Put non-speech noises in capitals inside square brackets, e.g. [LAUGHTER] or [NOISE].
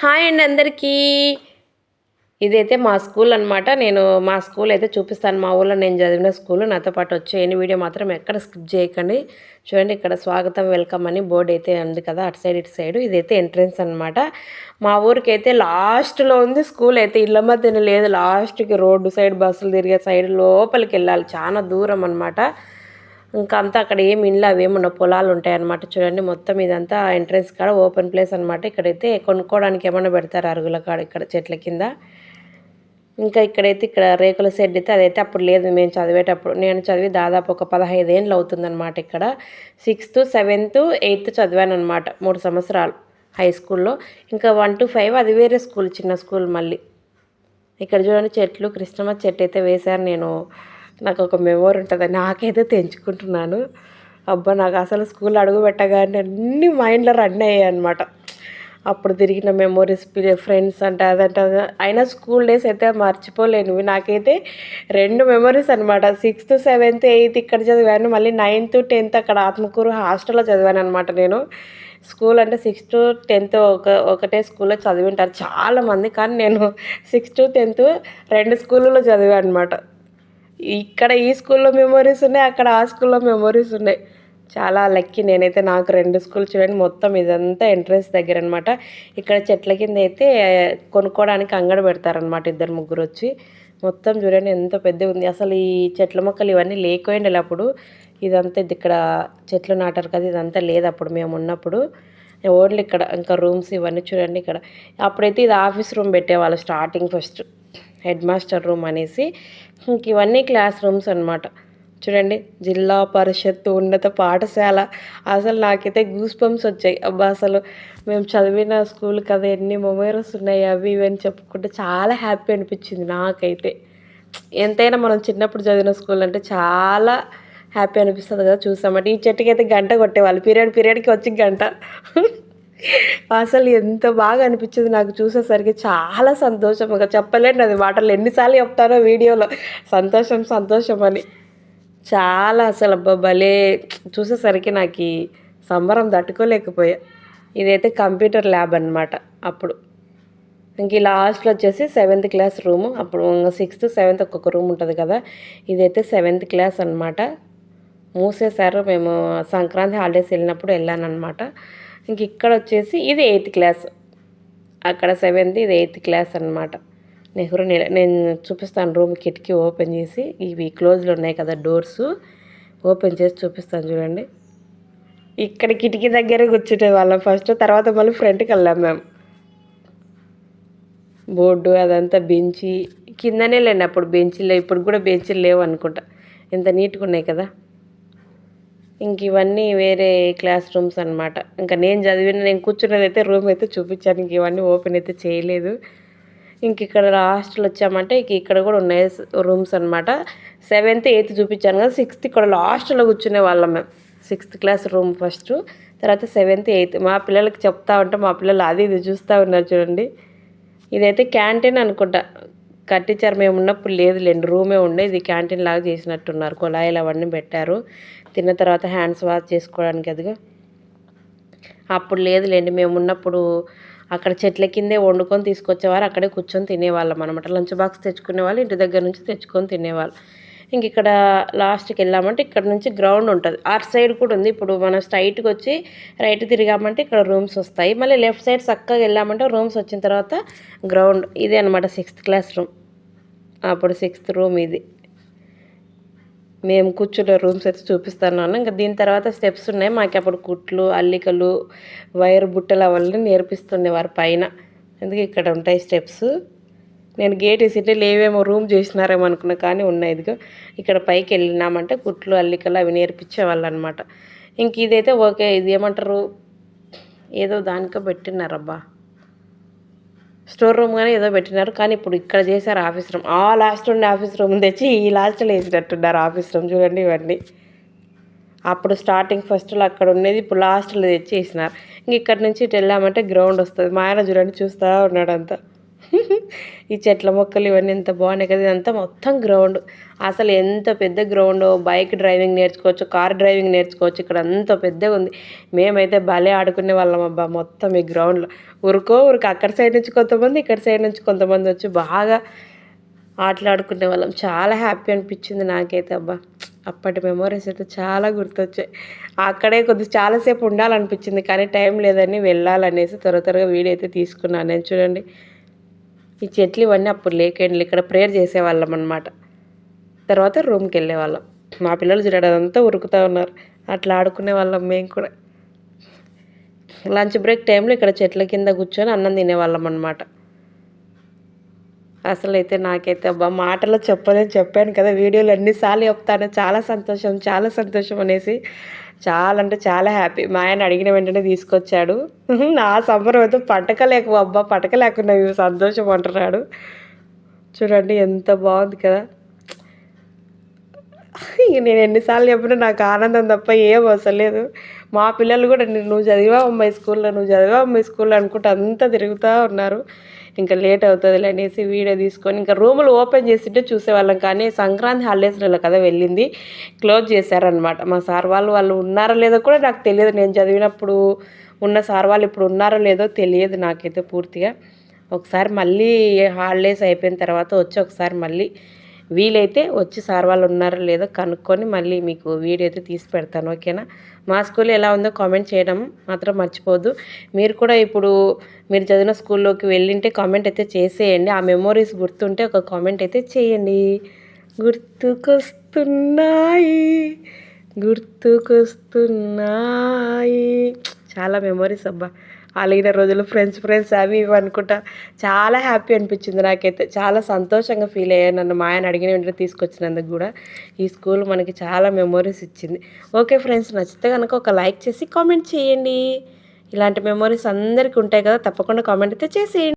Hi అండి అందరికీ. ఇదైతే మా స్కూల్ అనమాట నేను మా స్కూల్ అయితే చూపిస్తాను. మా ఊళ్ళో నేను చదివిన స్కూల్. నాతో పాటు వచ్చేయని వీడియో మాత్రం ఎక్కడ స్కిప్ చేయకండి. చూడండి ఇక్కడ స్వాగతం వెల్కమ్ అని బోర్డు అయితే ఉంది కదా అటు సైడ్ ఇటు సైడ్. ఇదైతే ఎంట్రన్స్ అనమాట మా ఊరికి అయితే లాస్ట్లో ఉంది స్కూల్ అయితే. ఇళ్ళ మధ్యన లేదు. లాస్ట్కి రోడ్డు సైడ్ బస్సులు తిరిగే సైడ్ లోపలికి వెళ్ళాలి. చాలా దూరం అనమాట ఇంకా అంతా అక్కడ ఏమి ఇండ్లు అవి ఏమన్నా పొలాలు ఉంటాయన్నమాట. చూడండి మొత్తం ఇదంతా ఎంట్రన్స్ కాడ ఓపెన్ ప్లేస్ అనమాట ఇక్కడైతే కొనుక్కోవడానికి ఏమైనా పెడతారు అరుగుల కాడ ఇక్కడ చెట్ల కింద. ఇంకా ఇక్కడైతే ఇక్కడ రేకుల షెడ్ అయితే అదైతే అప్పుడు లేదు. మేము చదివేటప్పుడు నేను చదివి దాదాపు ఒక పదహైదు ఏళ్ళు అవుతుందన్నమాట ఇక్కడ. సిక్స్త్ సెవెంత్ ఎయిత్ చదివాను అనమాట మూడు సంవత్సరాలు హై స్కూల్లో ఇంకా వన్ టు ఫైవ్ అది వేరే స్కూల్ చిన్న స్కూల్ మళ్ళీ. ఇక్కడ చూడండి చెట్లు కృష్ణమ్మ చెట్టు అయితే వేశారు. నేను నాకు ఒక మెమోరీ ఉంటుంది. నాకైతే తెంచుకుంటున్నాను. అబ్బా నాకు అసలు స్కూల్ అడుగు పెట్టగానే అన్ని మైండ్లో రన్ అయ్యాయి అనమాట అప్పుడు తిరిగిన మెమోరీస్ ఫ్రెండ్స్ అంట అదంట అయినా స్కూల్ డేస్ అయితే మర్చిపోలేనివి. నాకైతే రెండు మెమరీస్ అనమాట సిక్స్త్ సెవెంత్ ఎయిత్ ఇక్కడ చదివాను. మళ్ళీ నైన్త్ టెన్త్ అక్కడ ఆత్మకూరు హాస్టల్లో చదివాను అనమాట నేను. స్కూల్ అంటే సిక్స్త్ టెన్త్ ఒక ఒకటే స్కూల్లో చదివి ఉంటారు చాలామంది. కానీ నేను సిక్స్త్ టెన్త్ రెండు స్కూళ్ళలో చదివాను అనమాట ఇక్కడ ఈ స్కూల్లో మెమొరీస్ ఉన్నాయి అక్కడ ఆ స్కూల్లో మెమొరీస్ ఉన్నాయి. చాలా లక్కీ నేనైతే నాకు రెండు స్కూల్ చూడండి మొత్తం ఇదంతా ఎంట్రన్స్ దగ్గర అనమాట ఇక్కడ చెట్ల కింద అయితే కొనుక్కోవడానికి అంగడి పెడతారనమాట ఇద్దరు ముగ్గురు వచ్చి. మొత్తం చూడండి ఎంత పెద్దగా ఉంది. అసలు ఈ చెట్ల మొక్కలు ఇవన్నీ లేకపోయింది అప్పుడు. ఇదంతా ఇది ఇక్కడ చెట్లు నాటారు కదా ఇదంతా లేదు అప్పుడు మేము ఉన్నప్పుడు. ఓన్లీ ఇక్కడ ఇంకా రూమ్స్ ఇవన్నీ చూడండి ఇక్కడ. అప్పుడైతే ఇది ఆఫీస్ రూమ్ పెట్టేవాళ్ళు starting first head master room అనేసి ఇంక ఇవన్నీ క్లాస్ రూమ్స్ అనమాట చూడండి జిల్లా పరిషత్ ఉన్నత పాఠశాల. అసలు నాకైతే గూస్ పంప్స్ వచ్చాయి. అబ్బా అసలు మేము చదివిన స్కూల్ కదా ఎన్ని మెమోరీస్ ఉన్నాయి అవి ఇవి అని చెప్పుకుంటే చాలా హ్యాపీ అనిపించింది నాకైతే. ఎంతైనా మనం చిన్నప్పుడు చదివిన స్కూల్ అంటే చాలా హ్యాపీ అనిపిస్తుంది కదా చూసామంటే. ఈ చెట్టుకి అయితే గంట కొట్టేవాళ్ళు. పీరియడ్ పీరియడ్కి వచ్చి గంట. అసలు ఎంత బాగా అనిపించింది నాకు చూసేసరికి. చాలా సంతోషం ఇంకా చెప్పలేండి అది మాటలు ఎన్నిసార్లు చెప్తానో వీడియోలో. సంతోషం సంతోషం అని. చాలా అసలు అబ్బా భలే చూసేసరికి నాకు సంబరం తట్టుకోలేకపోయా. ఇదైతే కంప్యూటర్ ల్యాబ్ అనమాట అప్పుడు. ఇంక ఈ లాస్ట్లో వచ్చేసి సెవెంత్ క్లాస్ రూమ్. అప్పుడు సిక్స్త్ సెవెంత్ ఒక్కొక్క రూమ్ ఉంటుంది కదా. ఇదైతే సెవెంత్ క్లాస్ అనమాట మూసేశారు. మేము సంక్రాంతి హాలిడేస్ వెళ్ళినప్పుడు వెళ్ళానమాట ఇంక ఇక్కడ వచ్చేసి ఇది ఎయిత్ క్లాస్. అక్కడ సెవెంత్ ఇది ఎయిత్ క్లాస్ అనమాట నెహ్రూ నేను చూపిస్తాను రూమ్ కిటికీ ఓపెన్ చేసి. ఇవి క్లోజ్లో ఉన్నాయి కదా డోర్స్. ఓపెన్ చేసి చూపిస్తాను చూడండి. ఇక్కడ కిటికీ దగ్గర కూర్చుంటే వాళ్ళం ఫస్ట్ తర్వాత మళ్ళీ ఫ్రంట్కి వెళ్ళాం మేము. బోర్డు అదంతా బెంచి. కిందనే లేండి అప్పుడు బెంచీలు ఇప్పుడు కూడా బెంచీలు లేవు అనుకుంటా. ఎంత నీట్గా ఉన్నాయి కదా. ఇంక ఇవన్నీ వేరే క్లాస్ రూమ్స్ అనమాట ఇంకా నేను చదివిన నేను కూర్చున్నది అయితే రూమ్ అయితే చూపించాను. ఇంక ఇవన్నీ ఓపెన్ అయితే చేయలేదు. ఇంక ఇక్కడ లాస్ట్లో వచ్చామంటే ఇంక ఇక్కడ కూడా ఉన్నాయి రూమ్స్ అనమాట సెవెంత్ ఎయిత్ చూపించాను కదా సిక్స్త్ ఇక్కడ లాస్ట్లో కూర్చునే వాళ్ళం మేము. Sixth class room first. తర్వాత సెవెంత్ ఎయిత్. మా పిల్లలకి చెప్తా ఉంటే మా పిల్లలు అది ఇది చూస్తూ ఉన్నారు చూడండి. ఇదైతే క్యాంటీన్ అనుకుంటా. కట్టించారు మేము ఉన్నప్పుడు లేదు లేండి రూమే ఉండే. ఇది క్యాంటీన్ లాగా చేసినట్టున్నారు. కుళాయిలు అవన్నీ పెట్టారు. తిన్న తర్వాత హ్యాండ్స్ వాష్ చేసుకోవడానికి అదిగా. అప్పుడు లేదులేండి మేము ఉన్నప్పుడు అక్కడ చెట్ల కిందే వండుకొని తీసుకొచ్చేవారు అక్కడే కూర్చొని తినేవాళ్ళం అనమాట లంచ్ బాక్స్ తెచ్చుకునే వాళ్ళు ఇంటి దగ్గర నుంచి తెచ్చుకొని తినేవాళ్ళు. ఇంక ఇక్కడ లాస్ట్కి వెళ్ళామంటే ఇక్కడ నుంచి గ్రౌండ్ ఉంటుంది. ఆ సైడ్ కూడా ఉంది. ఇప్పుడు మనం స్ట్రైట్కి వచ్చి రైట్ తిరిగామంటే ఇక్కడ రూమ్స్ వస్తాయి. మళ్ళీ లెఫ్ట్ సైడ్ చక్కగా వెళ్ళామంటే రూమ్స్ వచ్చిన తర్వాత గ్రౌండ్. ఇదే అనమాట సిక్స్త్ క్లాస్ రూమ్. అప్పుడు సిక్స్త్ రూమ్ ఇది. మేము కూర్చునే రూమ్స్ అయితే చూపిస్తాను ఇంకా దీని తర్వాత స్టెప్స్ ఉన్నాయి. మాకు అప్పుడు కుట్లు అల్లికలు వైర్ బుట్టలు అవన్నీ నేర్పిస్తుండేవారు పైన. ఎందుకు ఇక్కడ ఉంటాయి స్టెప్స్. నేను గేట్ వేసింటే లేవేమో రూమ్ చేసినారేమో అనుకున్నా కానీ ఉన్నాయి. ఇదిగో ఇక్కడ పైకి వెళ్ళినామంటే కుట్లు అల్లికలు అవి నేర్పించేవాళ్ళు అనమాట ఇంక ఇదైతే ఓకే ఇది ఏమంటారు? ఏదో దానికో పెట్టినారబ్బా. స్టోర్ రూమ్ కానీ ఏదో పెట్టినారు. కానీ ఇప్పుడు ఇక్కడ చేశారు ఆఫీస్ రూమ్. ఆ లాస్ట్ ఉండే ఆఫీస్ రూమ్ తెచ్చి ఈ లాస్ట్లో వేసినట్టున్నారు ఆఫీస్ రూమ్ చూడండి ఇవన్నీ. అప్పుడు స్టార్టింగ్ ఫస్ట్లో అక్కడ ఉండేది ఇప్పుడు లాస్ట్లో తెచ్చి వేసినారు ఇంక ఇక్కడ నుంచి ఇటు వెళ్ళామంటే గ్రౌండ్ వస్తుంది. మా ఆయన చూడండి చూస్తూ ఉన్నాడు అంతా. ఈ చెట్ల మొక్కలు ఇవన్నీ ఎంత బాగున్నాయి కదా ఇదంతా మొత్తం గ్రౌండ్ అసలు ఎంత పెద్ద గ్రౌండ్ బైక్ డ్రైవింగ్ నేర్చుకోవచ్చు కార్ డ్రైవింగ్ నేర్చుకోవచ్చు ఇక్కడ అంత పెద్దగా ఉంది. మేమైతే భలే ఆడుకునే వాళ్ళం అబ్బా మొత్తం ఈ గ్రౌండ్లో ఉరుకో ఉరుకు అక్కడ సైడ్ నుంచి కొంతమంది ఇక్కడ సైడ్ నుంచి కొంతమంది వచ్చి బాగా ఆటలాడుకునే వాళ్ళం. చాలా హ్యాపీ అనిపించింది నాకైతే అబ్బా. అప్పటి మెమోరీస్ అయితే చాలా గుర్తొచ్చాయి. అక్కడే కొద్దిగా చాలాసేపు ఉండాలనిపించింది కానీ టైం లేదని వెళ్ళాలనేసి త్వర త్వరగా వీడియో అయితే తీసుకున్నాను. నేను చూడండి. ఈ చెట్లు ఇవన్నీ అప్పుడు లేకండి ఇక్కడ ప్రేయర్ చేసేవాళ్ళం అనమాట తర్వాత రూమ్కి వెళ్ళేవాళ్ళం. మా పిల్లలు చూడడంతా ఉరుకుతూ ఉన్నారు. అట్లా ఆడుకునే వాళ్ళం మేము కూడా. లంచ్ బ్రేక్ టైంలో ఇక్కడ చెట్ల కింద కూర్చొని అన్నం తినేవాళ్ళం అనమాట అసలైతే నాకైతే అబ్బా మాటలో చెప్పలేని చెప్పాను కదా వీడియోలు అన్నిసార్లు చెప్తాను. చాలా సంతోషం చాలా సంతోషం అనేసి చాలా అంటే చాలా హ్యాపీ. మా ఆయన అడిగిన వెంటనే తీసుకొచ్చాడు. [LAUGHS] నా సంబరం అయితే పటక అబ్బా పటక లేకుండా సంతోషం అంటున్నాడు. చూడండి ఎంత బాగుంది కదా. [LAUGHS] నేను ఎన్నిసార్లు చెప్పినా నాకు ఆనందం తప్ప ఏం అసలేదు మా పిల్లలు కూడా నువ్వు చదివా అమ్మాయి స్కూల్లో నువ్వు చదివా అమ్మాయి స్కూల్లో అనుకుంటే అంతా తిరుగుతూ ఉన్నారు. ఇంకా లేట్ అవుతుంది అనేసి వీడియో తీసుకొని ఇంకా రూములు ఓపెన్ చేసింటే చూసేవాళ్ళం. కానీ సంక్రాంతి హాలిడేస్లో కదా వెళ్ళింది. క్లోజ్ చేశారనమాట మా సార్ వాళ్ళు వాళ్ళు ఉన్నారో లేదో కూడా నాకు తెలియదు. నేను చదివినప్పుడు ఉన్న సార్ వాళ్ళు ఇప్పుడు ఉన్నారో లేదో తెలియదు నాకైతే పూర్తిగా. ఒకసారి మళ్ళీ హాలిడేస్ అయిపోయిన తర్వాత వచ్చి ఒకసారి మళ్ళీ వీలైతే వచ్చి సార్ వాళ్ళు ఉన్నారో లేదో కనుక్కొని మళ్ళీ మీకు వీడియో అయితే తీసి పెడతాను ఓకేనా? మా స్కూల్ ఎలా ఉందో కామెంట్ చేయడం మాత్రం మర్చిపోద్దు మీరు కూడా ఇప్పుడు మీరు చదివిన స్కూల్లోకి వెళ్ళింటే కామెంట్ అయితే చేసేయండి. ఆ మెమోరీస్ గుర్తుంటే ఒక కామెంట్ అయితే చేయండి. గుర్తుకొస్తున్నాయి గుర్తుకొస్తున్నాయి. చాలా మెమోరీస్ అబ్బా. అలిగిన రోజులు ఫ్రెండ్స్ ఫ్రెండ్స్ అవి ఇవి అనుకుంటా చాలా హ్యాపీ అనిపించింది నాకైతే. చాలా సంతోషంగా ఫీల్ అయ్యాను. నన్ను మా ఆయన అడిగిన వెంటనే తీసుకొచ్చినందుకు కూడా ఈ స్కూల్ మనకి చాలా మెమోరీస్ ఇచ్చింది. ఓకే ఫ్రెండ్స్ నచ్చితే కనుక ఒక లైక్ చేసి కామెంట్ చేయండి. ఇలాంటి మెమోరీస్ అందరికీ ఉంటాయి కదా తప్పకుండా కామెంట్ అయితే చేసేయండి.